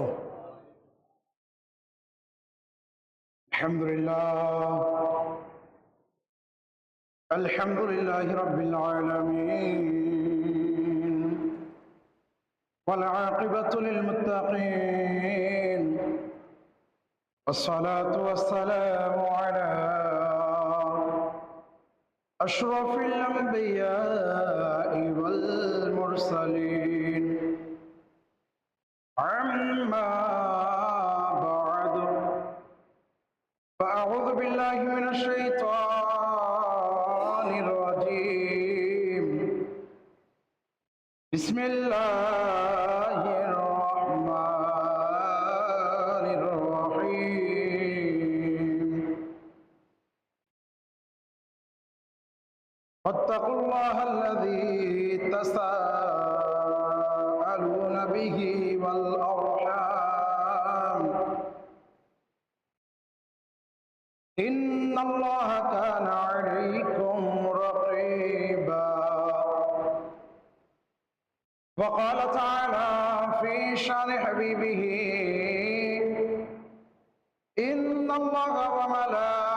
وبركاته. الحمد لله. الحمد لله رب العالمين. والعاقبة للمتقين. والصلاة والسلام على أشرف الأنبياء والمرسلين. عما بعد. فأعوذ بالله من الشيطان الرجيم. بسم الله الرحمن الرحيم. واتقوا الله الذي تساءلون به والأرحام. الله كان عليكم رقيبا. وقال تعالى في شان حبيبه إن الله وملائكته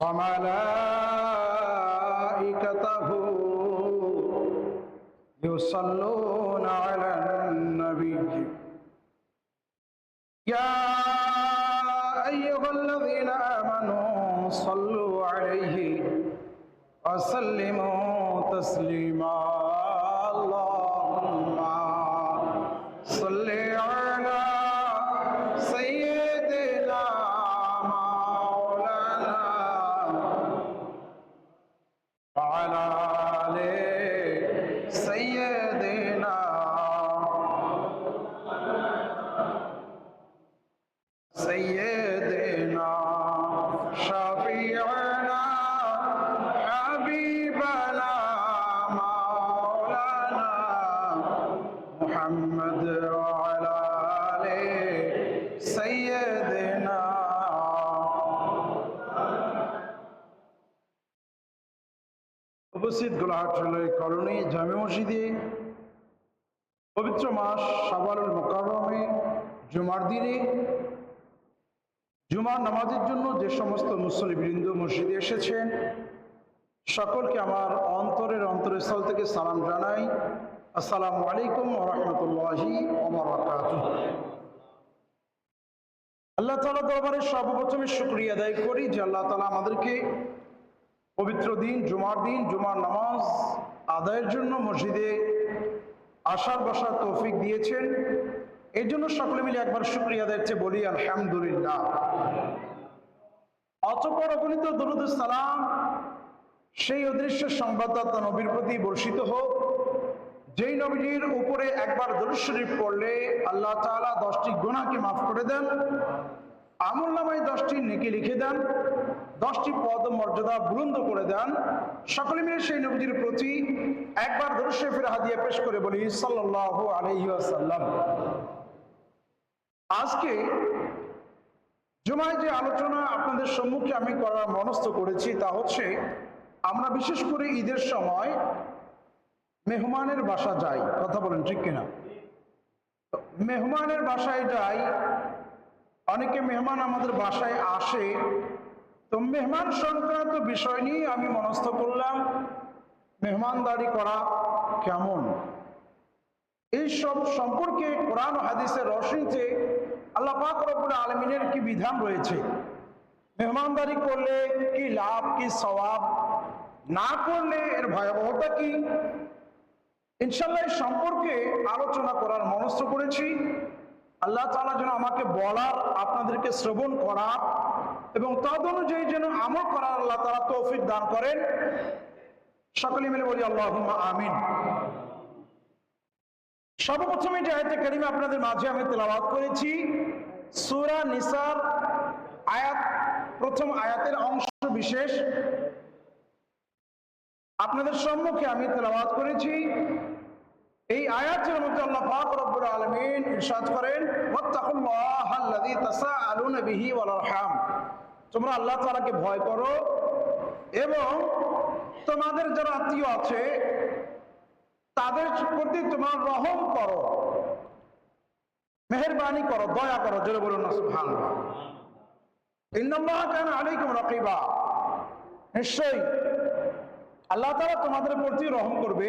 وملائكته يصلون على النبي. يا وسلموا تسليما উপস্থিত গোলাহাট রেলের করণী জামে মসজিদে পবিত্র মাস সাবালুল মোকারমে জুমার দিনে জুমার নামাজের জন্য যে সমস্ত মুসলিবৃন্দ মসজিদে এসেছেন, সকলকে আমার অন্তরের অন্তরস্থল থেকে সালাম জানাই। আসসালামু আলাইকুম রহমতুল্লাহি আল্লাহ তালা দরবারে সর্বপ্রথমে শুক্রিয়া আদায় করি যে আল্লাহ তালা আমাদেরকে পবিত্র দিন, জুমার দিন, জুমার নামাজ আদায়ের জন্য মসজিদে আসার বসার তৌফিক দিয়েছেন। এই জন্য সকলে মিলে একবার শুক্রিয়া দিচ্ছে বলি, আলহামদুলিল্লাহ। অতপর অগণিত দরুদ সালাম সেই অদৃশ্য সংবাদদাতা নবীর প্রতি বর্ষিত হোক। যেই নবীজির উপরে একবার দরুদ শরীফ পড়লে আল্লাহ তাআলা দশটি গুনাহকে মাফ করে দেন। আমল নামায় দশটি নেকি লিখে দেন। দশটি পদ মর্যাদা বুলন্দ করে দেন। সকলে মিলে সেই নবীজির প্রতি একবার দরুদ শরীফের হাদিয়া পেশ করে বলি, সাল্লাল্লাহু আলাইহি আজকে জুমায় যে আলোচনা আপনাদের সম্মুখে আমি করার মনস্থ করেছি, তা হচ্ছে আমরা বিশেষ করে ঈদের সময় মেহমানের বাসা যাই। কথা বলেন ঠিক কিনা? মেহমানের বাসায় যাই, অনেকে মেহমান আমাদের বাসায় আসে তো মেহমান সংক্রান্ত বিষয় নিয়ে আমি মনস্থ করলাম, মেহমানদারি করা কেমন? এই সব সম্পর্কে কোরআন হাদিসের রশনিতে আল্লাহ পাক আলমিনের কি বিধান রয়েছে? মেহমানদারি করলে কি লাভ, কি সওয়াব? না করলে এর ভয়াবহতা কি? ইনশাল্লাহ সম্পর্কে আলোচনা করার মনস্থ করেছি। আল্লাহ তাআলা যেন আমাকে বলার, আপনাদেরকে শ্রবণ করার এবং তদ অনুযায়ী যেন আমল করার আল্লাহ তাআলা তৌফিক দান করেন। সকলে মিলে বলি আল্লাহ আমিন। সর্বপ্রথমে যে আয়াতে কারিমে আপনাদের মাঝে আমি তেলাওয়াত করেছি, সূরা নিসার আয়াত, প্রথম আয়াতের অংশ বিশেষ। আপনাদের সম্মুখে আমি তেলাবাদ করেছি। এই আয়াতের মধ্যে আল্লাহ পাক রব্বুল আলামিন ইরশাদ করেন ওয়াত্তাকুল্লাহাল্লাযী তাসাআলুনা বিহি ওয়াল আরহাম। তোমরা আল্লাহ তাআলাকে ভয় করো এবং তোমাদের যারা আত্মীয় আছে, তাদের প্রতি তোমরা রহম করো। মেহরবানি করো, দয়া করো, জোরে বলুন সুবহানাল্লাহ। ইন্নাল্লাহ কানা আলাইকুম রাকিবা। নিশ্চয়ই আল্লাহ তাআলা তোমাদের প্রতি রহম করবে।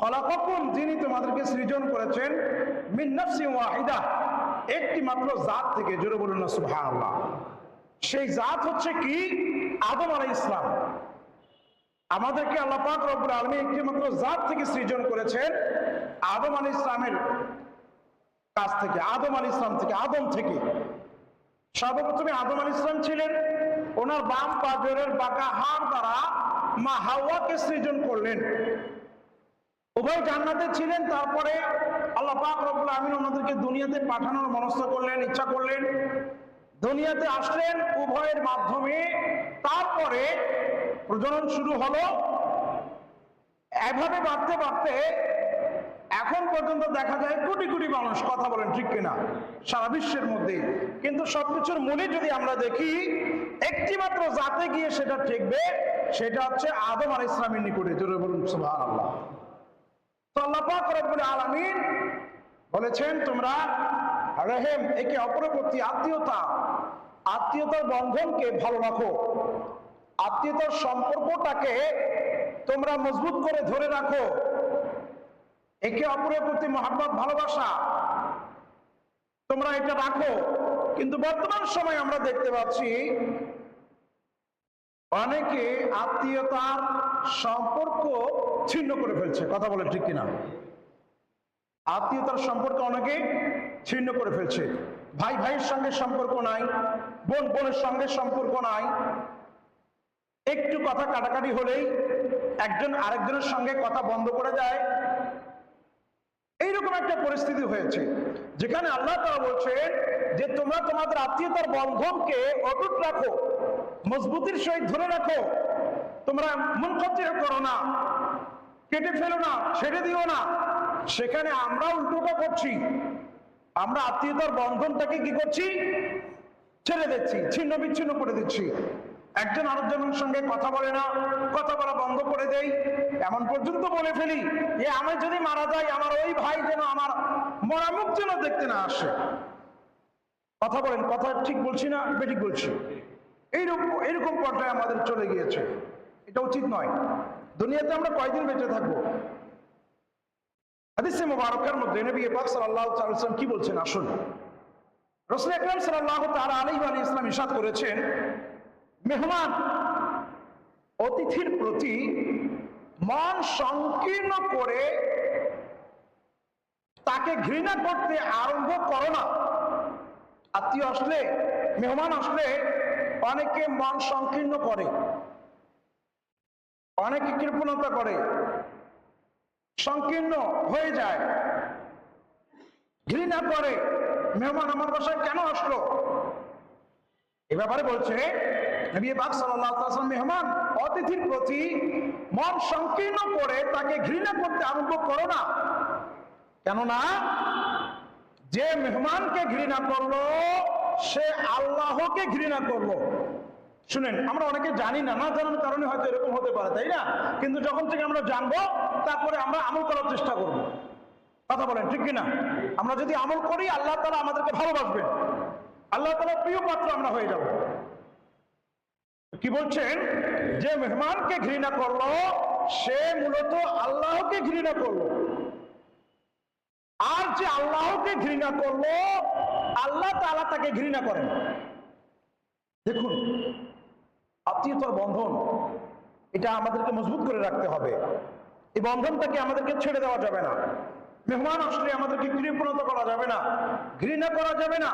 খলাকাকুম যিনি তোমাদেরকে সৃজন করেছেন, মিন নাফসিন ওয়াহিদা, একটি মাত্র জাত থেকে, জোরে বলুন না সেই জাত হচ্ছে কি? আদম আলাইহিস ইসলাম আমাদেরকে আল্লাহ পাক রব্বুল আলামিন একটি জাত থেকে সৃজন করেছেন, আদম আলাইহিস ইসলামের কাছ থেকে, আদম আলাইহিস ইসলাম থেকে, আদম থেকে। সর্বপ্রথমে আদম আলাইহিস ইসলাম ছিলেন, ওনার বাম পাজরের বাঁকা হাড় দ্বারা মা হাওয়াকে সৃজন করলেন। উভয় জান্নাতে ছিলেন, তারপরে আল্লাহ পাক রব্বুল আমিন ওনাদেরকে দুনিয়াতে পাঠানোর মনস্থ করলেন, ইচ্ছা করলেন। দুনিয়াতে আসলেন উভয়ের মাধ্যমে, তারপরে প্রজনন শুরু হলো। এভাবে বাড়তে বাড়তে এখন পর্যন্ত দেখা যায় কোটি কোটি মানুষ কথা বলেন ঠিক কিনা, সারা বিশ্বের মধ্যে। কিন্তু সবকিছুর মূলে যদি আমরা দেখি একটি মাত্র জাতে গিয়ে সেটা ঠেকবে, সেটা হচ্ছে আদম আল ইসলামের নিকটে। জোরে বলুন সুবহান আল্লাহ বলেছেন তোমরা রেহেম একে অপরের প্রতি আত্মীয়তা, আত্মীয়তার বন্ধনকে ভালো রাখো। আত্মীয়তার সম্পর্কটাকে তোমরা মজবুত করে ধরে রাখো। একে অপরের প্রতি মহাব্বত, ভালোবাসা তোমরা এটা রাখো। কিন্তু বর্তমান সময় আমরা দেখতে পাচ্ছি, অনেকে আত্মীয়তার সম্পর্ক ছিন্ন করে ফেলছে। কথা বলে ঠিক কিনা? আত্মীয়তার সম্পর্ক অনেকে ছিন্ন করে ফেলছে। ভাই, ভাইয়ের সঙ্গে সম্পর্ক নাই, বোন, বোনের সঙ্গে সম্পর্ক নাই। একটু কথা কাটাকাটি হলেই একজন আরেকজনের সঙ্গে কথা বন্ধ করে যায় এইরকম একটা পরিস্থিতি হয়েছে, যেখানে আল্লাহ তারা বলছেন যে তোমরা তোমাদের আত্মীয়তার বন্ধনকে অটুট রাখো, মজবুতির সহিত ধরে রাখো। তোমরা মন করো না, কেটে ফেলো না, ছেড়ে দিও না। সেখানে আমরা উল্টোটা করছি। আমরা আত্মীয়তার বন্ধনটাকে কি করছি? ছেড়ে দিচ্ছি, ছিন্ন বিচ্ছিন্ন করে দিচ্ছি। একজন আরেকজনের সঙ্গে কথা বলে না, কথা বলা বন্ধ করে দেই। এমন পর্যন্ত বলে ফেলি যে আমি যদি মারা যাই আমার ওই ভাই যেন আমার মরামুখ যেন দেখতে না আসে। কথা বলেন, কথা ঠিক বলছি না, বেঠিক বলছি? এইরকম এইরকম পর্যায়ে আমাদের চলে গিয়েছে। এটা উচিত নয়। দুনিয়াতে আমরা কয়দিন বেঁচে থাকব? মধ্যে নবী কি বলছেন? আসুন। রাসূল তাআলা আলাইহি ওয়া ইসলাম ইরশাদ করেছেন, মেহমান অতিথির প্রতি মন সংকীর্ণ করে তাকে ঘৃণা করতে আরম্ভ করো না। আত্মীয় আসলে, মেহমান আসলে অনেকে মন সংকীর্ণ করে। অনেকে কৃপণতা করে। সংকীর্ণ হয়ে যায়। ঘৃণা করে। মেহমান আমার বাসায় কেন আসলো? এ ব্যাপারে বলছে মেহমান, অতিথির প্রতি মন সংকীর্ণ করে তাকে ঘৃণা করতে আরম্ভ করো না। কেননা, যে মেহমানকে ঘৃণা করল, সে আল্লাহকে ঘৃণা করল। শুনেন, আমরা অনেকে জানি না না জানার কারণে হয়তো এরকম হতে পারে, তাই না? কিন্তু যখন থেকে আমরা জানব, তারপরে আমরা আমল করার চেষ্টা করব। কথা বলেন, ঠিক কিনা? আমরা যদি আমল করি, আল্লাহ তালা আমাদেরকে ভালোবাসবেন। আল্লাহ তালা প্রিয় পাত্র আমরা হয়ে যাব। কি বলছেন? যে মেহমানকে ঘৃণা করল, সে মূলত আল্লাহকে ঘৃণা করল। আর যে আল্লাহকে ঘৃণা করল, আল্লাহ তাআলা তাকে ঘৃণা করেন। দেখুন আত্মীয়তার বন্ধন, এটা আমাদেরকে মজবুত করে রাখতে হবে। এই বন্ধনটাকে আমাদেরকে ছেড়ে দেওয়া যাবে না। মেহমান আসলে আমাদেরকে কৃপণতা করা যাবে না। ঘৃণা করা যাবে না।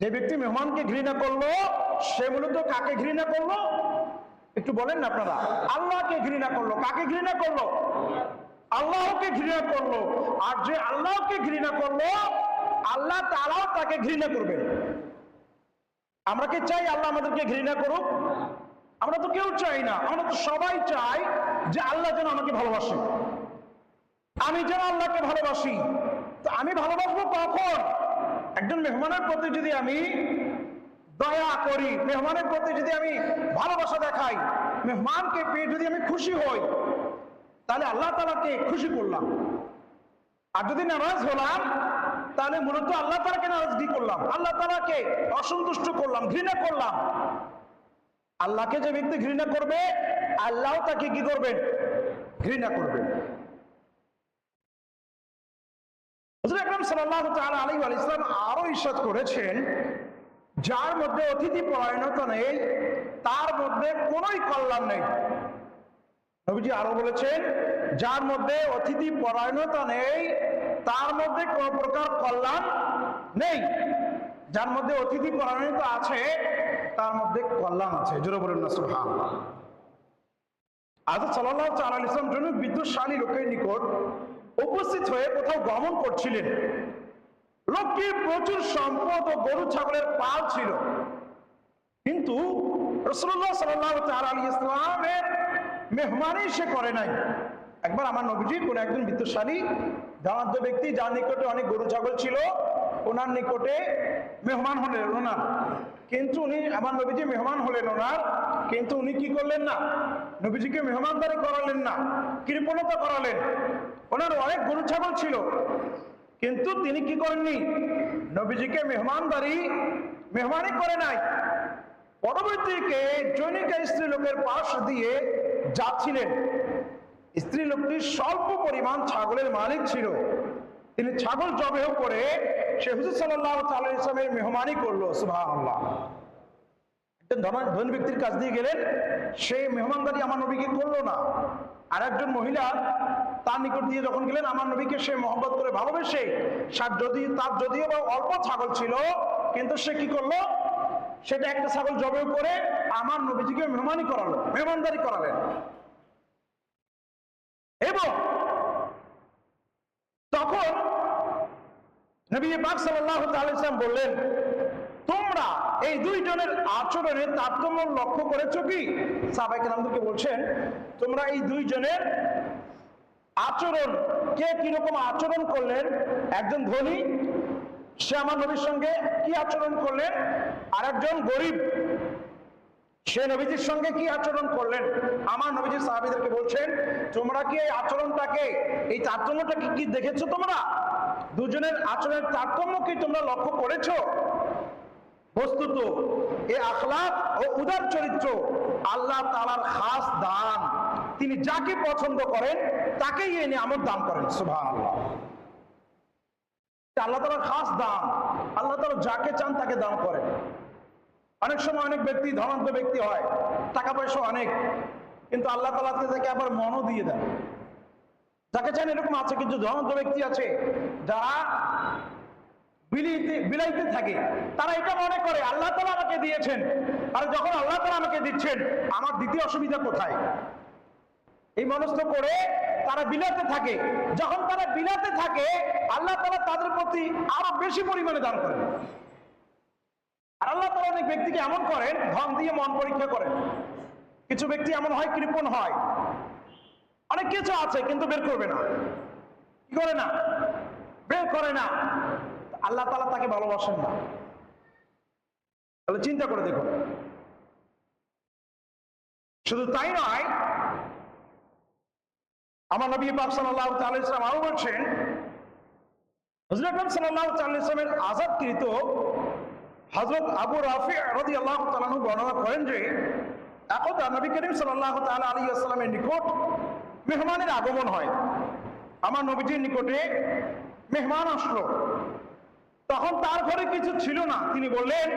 যে ব্যক্তি মেহমানকে ঘৃণা করল, সে মূলত কাকে ঘৃণা করল? একটু বলেন না আপনারা। আল্লাহকে ঘৃণা করল। কাকে ঘৃণা করল? আল্লাহকে ঘৃণা করল। আর যে আল্লাহকে ঘৃণা করল, আল্লাহ তারাও তাকে ঘৃণা করবেন। আমরা কি চাই আল্লাহ আমাদেরকে ঘৃণা করুক? আমরা তো কেউ চাই না। আমরা তো সবাই চাই যে আল্লাহ যেন আমাকে ভালোবাসে। আমি যেন আল্লাহকে ভালোবাসি। তো আমি ভালোবাসবো কখন? একজন মেহমানের প্রতি যদি আমি দয়া করি, মেহমানের প্রতি যদি আমি ভালোবাসা দেখাই, মেহমানকে পেয়ে যদি আমি খুশি হই, তাহলে আল্লাহ তালাকে খুশি করলাম। আর যদি নারাজ হলাম তাহলে মূলত আল্লাহ তালাকে নারাজগি করলাম? আল্লাহ তালাকে অসন্তুষ্ট করলাম, ঘৃণা করলাম। আল্লাহকে যে ব্যক্তি ঘৃণা করবে আল্লাহ তাকে কি করবেন? ঘৃণা করবেন। আরও বলেছেন, যার মধ্যে অতিথি পরায়ণতা নেই তার মধ্যে কোন প্রকার কল্যাণ নেই। যার মধ্যে অতিথি পরায়ণতা আছে, তার মধ্যে কল্যাণ আছে। জোরে বলেন না, সুবহানাল্লাহ। আজকে সাল্লাহ ইসলাম জন্য বিদ্যুৎশালী লোকের নিকট উপস্থিত হয়ে কোথাও গমন করছিলেন। লোকটির প্রচুর সম্পদ ও গরু, ছাগলের পাল ছিল। কিন্তু রসুল্লাহ সাল্লাহ তার আলী ইসলামের মেহমানই সে করে নাই। একবার আমার নবীজি কোন একজন বিত্তশালী ধনাঢ্য ব্যক্তি, যার নিকটে অনেক গরু, ছাগল ছিল, ওনার নিকটে মেহমান হলেন ওনার। কিন্তু উনি, আমার নবীজি মেহমান হলেন ওনার, কিন্তু উনি কি করলেন না? নবীজিকে মেহমানদারি করালেন না, কৃপণতা করালেন। ওনার অনেক গরু, ছাগল ছিল, কিন্তু তিনি কি করেননি? নবীজিকে মেহমানদারি মেহমানি করে নাই। পরবর্তীকে জৈনিকা স্ত্রী লোকের পাশ দিয়ে যাচ্ছিলেন। স্ত্রী লোকটি স্বল্প পরিমাণ ছাগলের মালিক ছিল। তিনি ছাগল জবেহ করে সে হুজুর সাল্লাহ ইসলামের মেহমানি করল সুবাহ ধন- ব্যক্তির কাছ দিয়ে গেলেন, সে মেহমানদারি আমার নবীকে করল না। আর একজন মহিলা তার নিকট দিয়ে যখন গেলেন, আমার নবীকে সে মহব্বত করে ভালোবেসে যদি, তার যদিও বা অল্প ছাগল ছিল, কিন্তু সে কি করল? সেটা একটা ছাগল জবেও করে আমার নবীজিকে মেহমানি করালো, মেহমানদারি করালেন। তখন নবী বললেন, তোমরা এই দুইজনের আচরণের তারতম্য লক্ষ্য করেছ কি? কেরামদেরকে বলছেন, তোমরা এই দুইজনের আচরণ, কে কীরকম আচরণ করলেন? একজন ধনী, সে আমার নবীর সঙ্গে কি আচরণ করলেন? আর একজন গরিব সে নবীজির সঙ্গে কি আচরণ করলেন? আমার নবীজি সাহাবিদেরকে বলছেন, তোমরা কি এই আচরণটাকে, এই তারতম্যটাকে কি দেখেছ তোমরা? দুজনের আচরণের তারতম্য কি তোমরা লক্ষ্য করেছ? বস্তুত, এ আখলাক ও উদার চরিত্র, আল্লাহ তালার খাস দান। তিনি যাকে পছন্দ করেন, তাকেই এনে আমার দান করেন সুভান আল্লাহ আল্লাহ তালার খাস দান, আল্লাহ তালা যাকে চান তাকে দান করেন। অনেক সময় অনেক ব্যক্তি, ধনাঢ্য ব্যক্তি হয়, টাকা পয়সা অনেক, কিন্তু আল্লাহ তালা তাকে আবার মনও দিয়ে দেন। যাকে চান এরকম আছে কিছু ধনাঢ্য ব্যক্তি আছে, যারা বিলাইতে থাকে, তারা এটা মনে করে, আল্লাহ তালা আমাকে দিয়েছেন। আর যখন আল্লাহ তালা আমাকে দিচ্ছেন, আমার দ্বিতীয় অসুবিধা কোথায়? এই মনস্থ করে তারা বিলাতে থাকে। যখন তারা বিলাতে থাকে, আল্লাহ তালা তাদের প্রতি আরও বেশি পরিমাণে দান করেন। আল্লাহ তালা অনেক ব্যক্তিকে এমন করেন, ধন দিয়ে মন পরীক্ষা করেন। কিছু ব্যক্তি এমন হয় কৃপণ হয়। অনেক কিছু আছে, কিন্তু বের করবে না। কি করে না? বের করে না। আল্লাহ তালা তাকে ভালোবাসেন না। তাহলে চিন্তা করে দেখুন। শুধু তাই নয়, আমার নবী পাক তাআলা ইসলাম আরও বলছেন সাল্লাল্লাহু তাআলা ইসলামের আজাদকৃত হযরত আবু রাফি রাদিয়াল্লাহু তাআলা আনহু বর্ণনা করেন যে, একদা নবী করিম সাল্লাল্লাহু তাআলা আলাইহি ওয়াসাল্লামের নিকট মেহমানের আগমন হয়। আমার নবীজির নিকটে মেহমান আসলো। তখন তার ঘরে কিছু ছিল না। তিনি বললেন,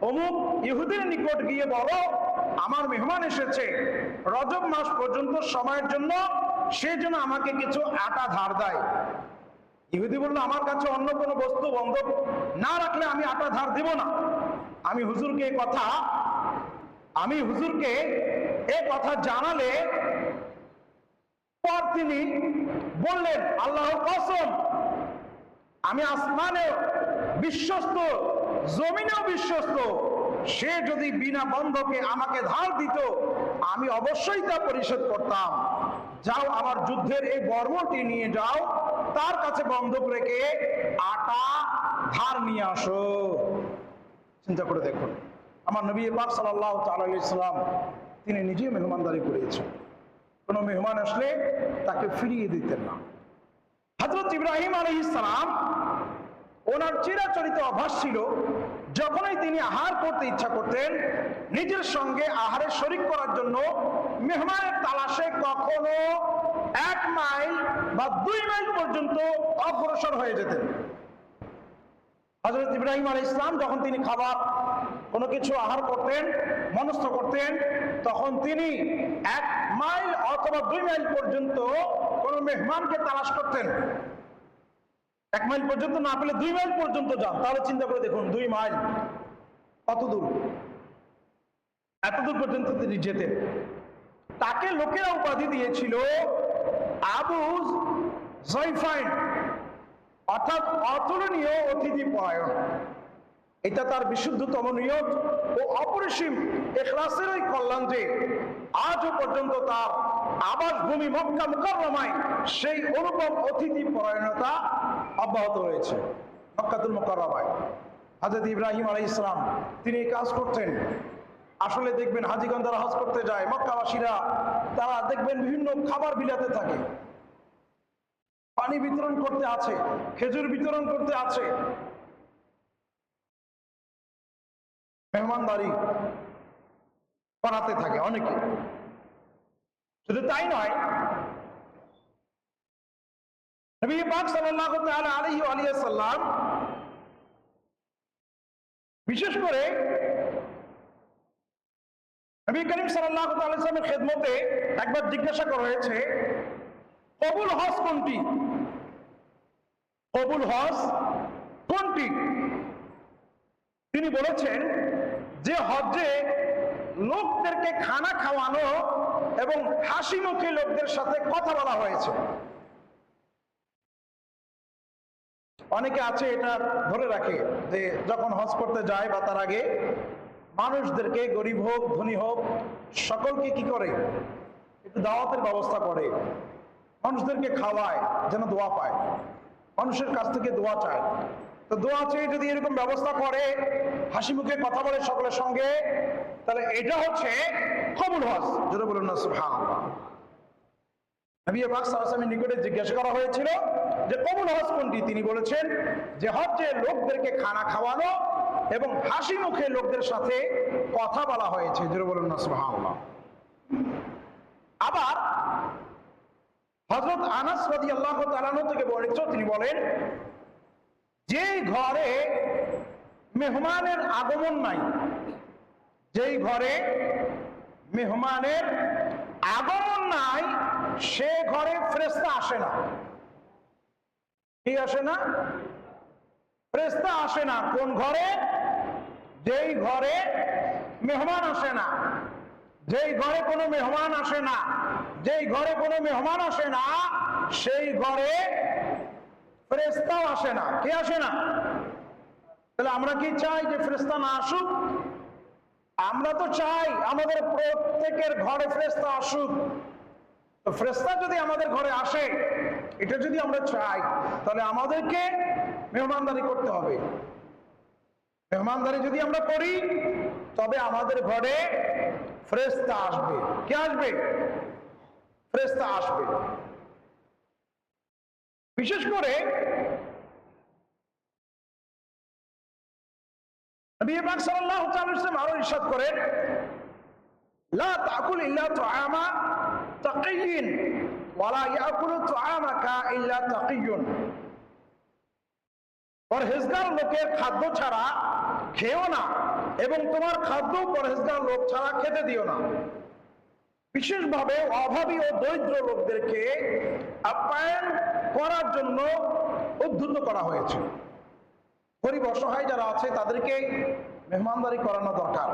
অমুক ইহুদের নিকট গিয়ে বলো, আমার মেহমান এসেছে। রজব মাস পর্যন্ত সময়ের জন্য সে যেন আমাকে কিছু আটা ধার দেয়। ইহুদি বলল, আমার কাছে অন্য কোনো বস্তু বন্ধক না রাখলে আমি আটা ধার দেব না। আমি হুজুরকে কথা, আমি হুজুরকে এ কথা জানালে পর তিনি বললেন, আল্লাহর কসম, আমি আসমানেও বিশ্বস্ত, জমিনেও বিশ্বস্ত। সে যদি বিনা বন্ধকে আমাকে ধার দিত, আমি অবশ্যই তা পরিশোধ করতাম। যাও আমার যুদ্ধের এই বর্মটি নিয়ে যাও। তার কাছে বন্ধক রেখে আটা ধার নিয়ে আসো। চিন্তা করে দেখুন, আমার নবী পাক সাল্লাহ তালাম তিনি নিজে মেহমানদারি করেছেন। কোনো মেহমান আসলে তাকে ফিরিয়ে দিতেন না। হজরত ইব্রাহিম আলী ইসলাম ওনার চিরাচরিত অভ্যাস ছিল, যখনই তিনি আহার করতে ইচ্ছা করতেন, নিজের সঙ্গে আহারে শরিক করার জন্য মেহমানের তালাশে কখনো এক মাইল বা দুই মাইল পর্যন্ত অগ্রসর হয়ে যেতেন। হজরত ইব্রাহিম আলী ইসলাম যখন তিনি খাবার, কোনো কিছু আহার করতেন, মনস্থ করতেন, তখন তিনি এক মাইল অথবা দুই মাইল পর্যন্ত কোনো মেহমানকে তালাশ করতেন। এক মাইল পর্যন্ত না পেলে দুই মাইল পর্যন্ত যান। তাহলে চিন্তা করে দেখুন, দুই মাইল কত দূর? এত দূর পর্যন্ত তিনি যেতেন। তাকে লোকেরা উপাধি দিয়েছিল আবু জয়ফাইন অর্থাৎ অতুলনীয় অতিথি পরায়ণ। এটা তার বিশুদ্ধতম নিয়ত ও অপরিসীম এখলাসের ওই কল্যাণ যে আজও পর্যন্ত তার আবাসভূমি মক্কা মুকাররমায় সেই অনুপম অতিথি পরায়ণতা অব্যাহত রয়েছে মক্কাতুল মুকাররমায়। হাজরত ইব্রাহিম আলাই ইসলাম তিনি এই কাজ করতেন। আসলে দেখবেন হাজিগঞ্জ যারা হজ করতে যায়, মক্কাবাসীরা, তারা দেখবেন বিভিন্ন খাবার বিলাতে থাকে। পানি বিতরণ করতে আছে, খেজুর বিতরণ করতে আছে। মেহমানদারি করাতে থাকে অনেকে। শুধু তাই নয় আলিহি সাল্লাম বিশেষ করে নবী করিম সাল্লাল্লাহু তাআলা সাল্লামের খেদমতে একবার জিজ্ঞাসা করা হয়েছে, কবুল হজ কোনটি? কবুল হজ কোনটি? তিনি বলেছেন, যে হজ্জে লোকদেরকে খানা খাওয়ানো এবং হাসি মুখে লোকদের সাথে কথা বলা হয়েছে। অনেকে আছে এটা ধরে রাখে যে যখন হজ করতে যায় বা তার আগে মানুষদেরকে গরিব হোক, ধনী হোক, সকলকে কি করে? একটু দাওয়াতের ব্যবস্থা করে। মানুষদেরকে খাওয়ায়, যেন দোয়া পায়। মানুষের কাছ থেকে দোয়া চায়। তো দোয়া চেয়ে যদি এরকম ব্যবস্থা করে, হাসি মুখে কথা বলে সকলের সঙ্গে, তাহলে এটা হচ্ছে কবুল হজ। যেটা বলুন না, সুবহানাল্লাহ। নবী পাক নিকটে জিজ্ঞাসা করা হয়েছিল যে, কবুল হজ কোনটি? তিনি বলেছেন যে হজ্জে লোকদেরকে খানা খাওয়ানো এবং হাসি মুখে লোকদের সাথে কথা বলা হয়েছে। বলুন না আবার হজরত আনাস থেকে তিনি বলেন, যে ঘরে মেহমানের আগমন নাই, যেই ঘরে মেহমানের আগমন নাই, সে ঘরে ফ্রেস্তা আসে না। কি আসে না? ফ্রেস্তা আসে না। কোন ঘরে? যেই ঘরে মেহমান আসে না। যেই ঘরে কোনো মেহমান আসে না। যেই ঘরে কোনো মেহমান আসে না, সেই ঘরে ফেরেস্তাও আসে না। কে আসে না? তাহলে আমরা কি চাই যে ফ্রেস্তা না আসুক? আমরা তো চাই আমাদের প্রত্যেকের ঘরে ফেরেস্তা আসুক। ফেরেস্তা যদি আমাদের ঘরে আসে, এটা যদি আমরা চাই, তাহলে আমাদেরকে মেহমানদারি করতে হবে। মেহমানদারি যদি আমরা করি, তবে আমাদের ঘরে ফ্রেস্তা আসবে। কে আসবে? ফ্রেস্তা আসবে। বিশেষ করে আরও ইরশাদ করেন তাকুল ইল্লা পরহেজগার লোকের খাদ্য ছাড়া খেও না এবং তোমার খাদ্য পরহেজগার লোক ছাড়া খেতে দিও না। বিশেষভাবে অভাবী ও দরিদ্র লোকদেরকে আপ্যায়ন করার জন্য উদ্ধুত করা হয়েছে। গরিব অসহায় যারা আছে, তাদেরকে মেহমানদারি করানো দরকার।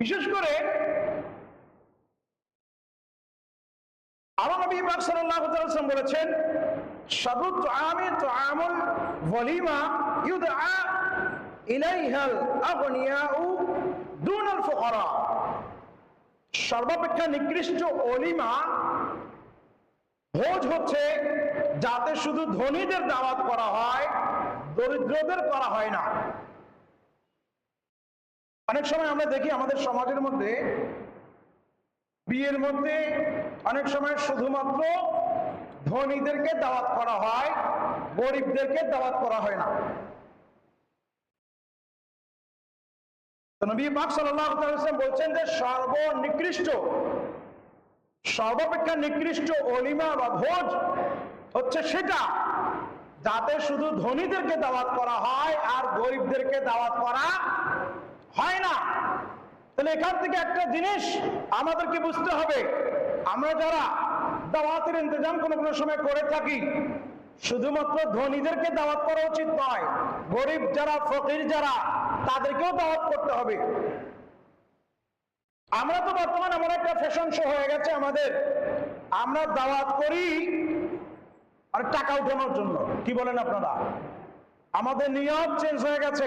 বিশেষ করে আমার নবী পাক সাল্লাল্লাহু সর্বাপেক্ষা নিকৃষ্ট অলিমা ভোজ হচ্ছে যাতে শুধু ধনীদের দাওয়াত করা হয়, দরিদ্রদের করা হয় না। অনেক সময় আমরা দেখি আমাদের সমাজের মধ্যে বিয়ের মধ্যে অনেক সময় শুধুমাত্র ধনীদেরকে দাওয়াত করা হয়, গরিবদেরকে দাওয়াত করা হয় না। বলছেন যে সর্বনিকৃষ্ট, সর্বাপেক্ষা নিকৃষ্ট অলিমা বা ভোজ হচ্ছে সেটা যাতে শুধু ধনীদেরকে দাওয়াত করা হয় আর গরিবদেরকে দাওয়াত করা হয় না। তাহলে এখান থেকে একটা জিনিস আমাদেরকে বুঝতে হবে। আমরা যারা দাওয়াতের ইন্তজাম কোনো কোনো সময় করে থাকি। শুধুমাত্র ধনীদেরকে দাওয়াত করা উচিত নয়, গরিব যারা, ফকির যারা, তাদেরকেও দাওয়াত করতে হবে। আমরা তো বর্তমান এমন একটা ফ্যাশন শো হয়ে গেছে আমাদের। আমরা দাওয়াত করি, আর টাকা উঠানোর জন্য। কি বলেন আপনারা? আমাদের নিয়ম চেঞ্জ হয়ে গেছে।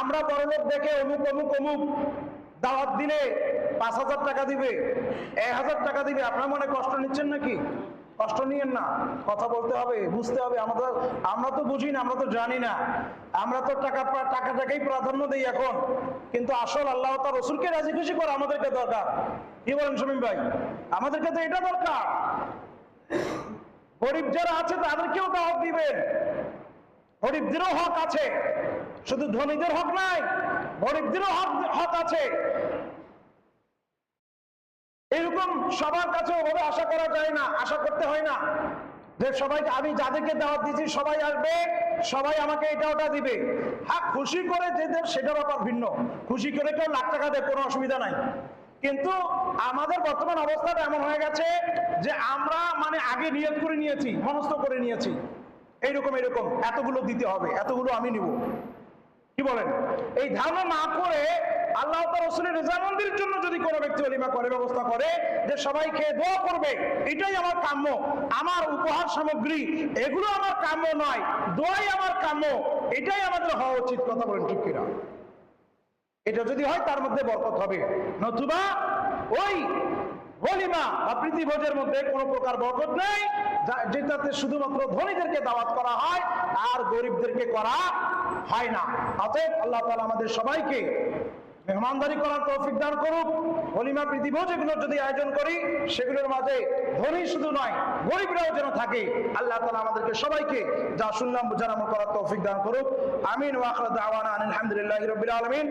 আমরা বড়লোক দেখে অমুক অমুক অমুক দাওয়াত দিলে পাঁচ হাজার টাকা দিবে। এক হাজার টাকা দিবে। আপনার মনে কষ্ট নিচ্ছেন নাকি? কষ্ট নিয়েন না। কথা বলতে হবে, বুঝতে হবে। আমাদের আমরা তো বুঝি না, আমরা তো জানি না। আমরা তো টাকা টাকাটাকেই প্রাধান্য দিই এখন। কিন্তু আসল আল্লাহ তার রসুলকে রাজি খুশি করা আমাদেরকে দরকার। কি বলেন সমীম ভাই? আমাদেরকে তো এটা দরকার। গরিব যারা আছে, তাদেরকেও দাওয়াত দিবেন। গরিবদেরও হক আছে। শুধু ধনীদের হক নাই, গরিবদেরও হক হক আছে। এরকম সবার কাছে ওভাবে আশা করা যায় না, আশা করতে হয় না। যে সবাই আমি যাদেরকে দাওয়াত দিচ্ছি সবাই আসবে, সবাই আমাকে এটা ওটা দিবে। হ্যাঁ খুশি করে যেদের সেটা ব্যাপার ভিন্ন। খুশি করে কেউ লাখ টাকা দেয়, কোনো অসুবিধা নাই। কিন্তু আমাদের বর্তমান অবস্থাটা এমন হয়ে গেছে যে আমরা মানে আগে নিয়ত করে নিয়েছি, মনস্থ করে নিয়েছি। এইরকম এরকম এতগুলো দিতে হবে, এতগুলো আমি নিব। কি বলেন? এই ধারণা না করে আল্লাহ রসুলের রেজামন্দির জন্য অলিমা করে ব্যবস্থা করে যে সবাই খেয়ে দোয়া করবে। এটাই আমার কাম্য। আমার উপহার সামগ্রী, এগুলো আমার কাম্য নয়। দোয়াই আমার কাম্য। এটাই আমাদের হওয়া উচিত, কথা বলেন ঠিক কিনা? এটা যদি হয়, তার মধ্যে বরকত হবে। নতুবা ওই হলিমা বা প্রীতি ভোজের মধ্যে কোনো প্রকার বরকত নেই যেটাতে শুধুমাত্র ধনীদেরকে দাওয়াত করা হয়, আর গরিবদেরকে করা হয় না। অতএব আল্লাহ তাআলা আমাদের সবাইকে মেহমানদারি করার তৌফিক দান করুক। হলিমা প্রীতিভোজ যেগুলো যদি আয়োজন করি, সেগুলোর মাঝে ধনী শুধু নয়, গরিবরাও যেন থাকে। আল্লাহ তালা আমাদেরকে সবাইকে যা শুনলাম, বুঝার আমল করার তৌফিক দান করুক। আমিন ওয়াখরা দাওয়ানা আলহামদুলিল্লাহি রবিল আলামিন।